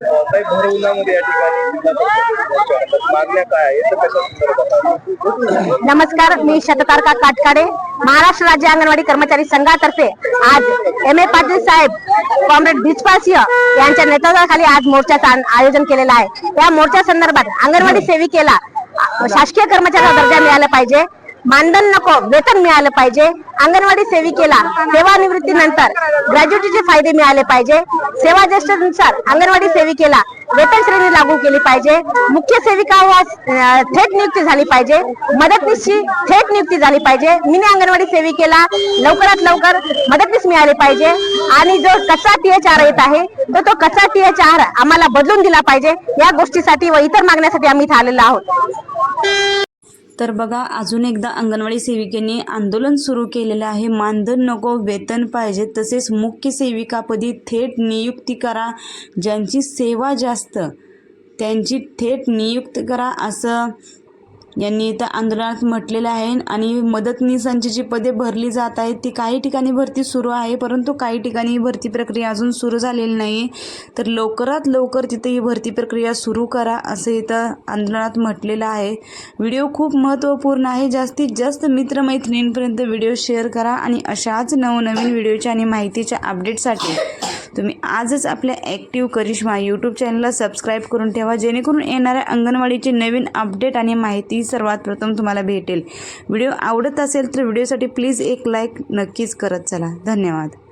काही भर उन्हामध्ये या ठिकाणी मागण्या काय आहेत तर कशा संदर्भात नमस्कार मी शतकारका काटकाडे महाराष्ट्र राज्य अंगणवाडी कर्मचारी संघातर्फे आज एम ए पाटील साहेब कॉम्रेड बिचपासिंह यांच्या नेतृत्वाखाली आज मोर्चाचं आयोजन केलेलं आहे. या मोर्चा संदर्भात अंगणवाडी सेविकेला शासकीय कर्मचाऱ्याचा दर्जा मिळाला पाहिजे. मानधन नको वेतन मिळालं पाहिजे. अंगणवाडी सेविकेला सेवानिवृत्तीनंतर ग्रॅज्युएटीचे फायदे मिळाले पाहिजे. सेवा ज्येष्ठनुसार अंगणवाडी सेविकेला वेतन श्रेणी लागू केली पाहिजे. मुख्य सेविका थेट नियुक्ती झाली पाहिजे. मदतनीसची थेट नियुक्ती झाली पाहिजे. मिनी अंगणवाडी सेविकेला लवकरात लवकर मदतनीस मिळाली पाहिजे. आणि जो कच्चा टीएचआर येत आहे तर तो कच्चा टीएचआर आम्हाला बदलून दिला पाहिजे. या गोष्टीसाठी व इतर मागण्यासाठी आम्ही इथे आलेलो आहोत. तर बघा अजून एकदा अंगणवाडी सेविकेने आंदोलन सुरू केलेलं आहे. मानधन नको वेतन पाहिजे तसेच मुख्य सेविकापदी थेट नियुक्ती करा. ज्यांची सेवा जास्त त्यांची थेट नियुक्ती करा असं यांनी इथं आंदोलनात म्हटलेलं आहे आणि मदतनीसांची जी पदे भरली जात आहेत ती काही ठिकाणी भरती सुरू आहे परंतु काही ठिकाणी भरती प्रक्रिया अजून सुरू झालेली नाही तर लवकरात लवकर तिथे ही भरती प्रक्रिया सुरू करा असं इथं आंदोलनात म्हटलेलं आहे. व्हिडिओ खूप महत्त्वपूर्ण आहे. जास्तीत जास्त मित्रमैत्रिणींपर्यंत व्हिडिओ शेअर करा आणि अशाच नवनवीन व्हिडिओच्या आणि माहितीच्या अपडेटसाठी तुम्ही आजच आपल्या ॲक्टिव्ह करिश्मा यूट्यूब चॅनलला सबस्क्राईब करून ठेवा जेणेकरून येणाऱ्या अंगणवाडीची नवीन अपडेट आणि माहिती सर्वात प्रथम तुम्हाला भेटेल. व्हिडिओ आवडत असेल तर व्हिडिओसाठी प्लीज एक लाईक नक्कीच करत चला. धन्यवाद.